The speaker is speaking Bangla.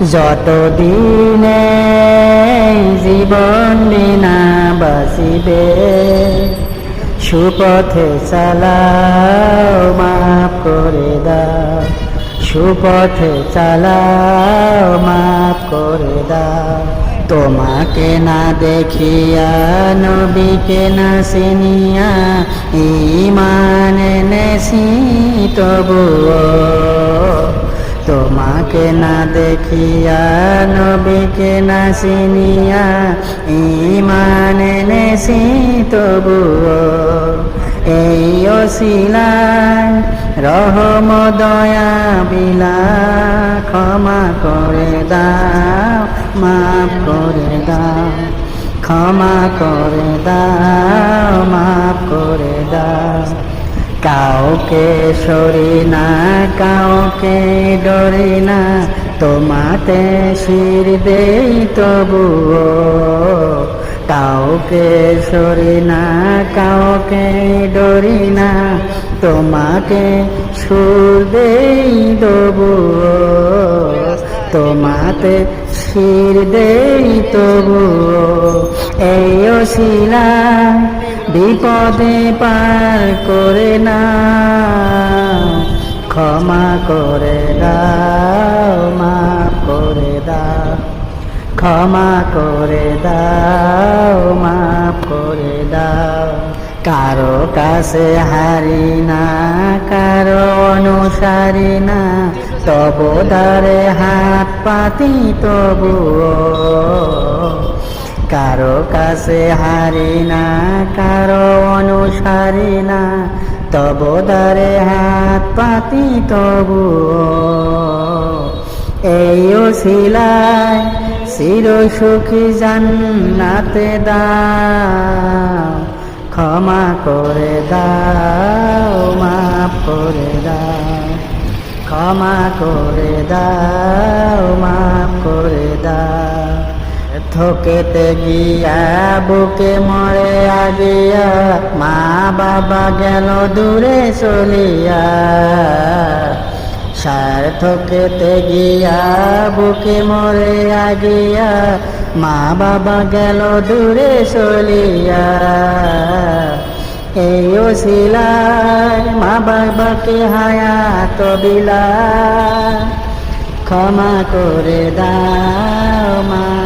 যত দিনে জীবন বিনা বাসিবে সুপথে চালাও, মাফ করে দাও। সুপথে চালাও, মাফ করে দাও। তোমাকে না দেখিয়া, নবীকে না চিনিয়া ইমান নেছি তবুও। তোমাকে না দেখিয়া, নবীকে না চিনিয়া ইমান নেছি তবুও। এই অশিলায় রহম, দয়া বিলা ক্ষমা করে দাও, মাফ করে দাও, ক্ষমা করে দাও দাও কাউকে সরি না, কাউকে ডরি না, তোমাতে শির দেই তবুও। কাউকে সরি না, কাউকে ডরি না, তোমাকে সুর দেই তবুও। তোমাতে শির দেই তবুও। এই অশিলা বিপদে পার করে না, ক্ষমা করে দাও, মাফ করে দাও, ক্ষমা করে দাও, মাফ করে দাও। কারও কাছে হারি না, কারও অনুসারী না, তবু দারে হাত পাতি তবুও। কারও কাছে হারি না, কারও অনুসারী না। তবু দারে হাত পাতি তবু এই শিলায় চির সুখী জান্নাতে দাও। ক্ষমা করে দাও, মাফ করে দাও। ক্ষমা করে দাও। থকেতে গিয়া বুকে মরে আগিয়া মা বাবা গেল দূরে চলিয়া। সার্থকেতে গিয়া বুকে মরে আগিয়া মা বাবা গেল দূরে চলিয়া। এই ওসিলায় মা বাবাকে হায়াত বিলা ক্ষমা করে দাও মাফ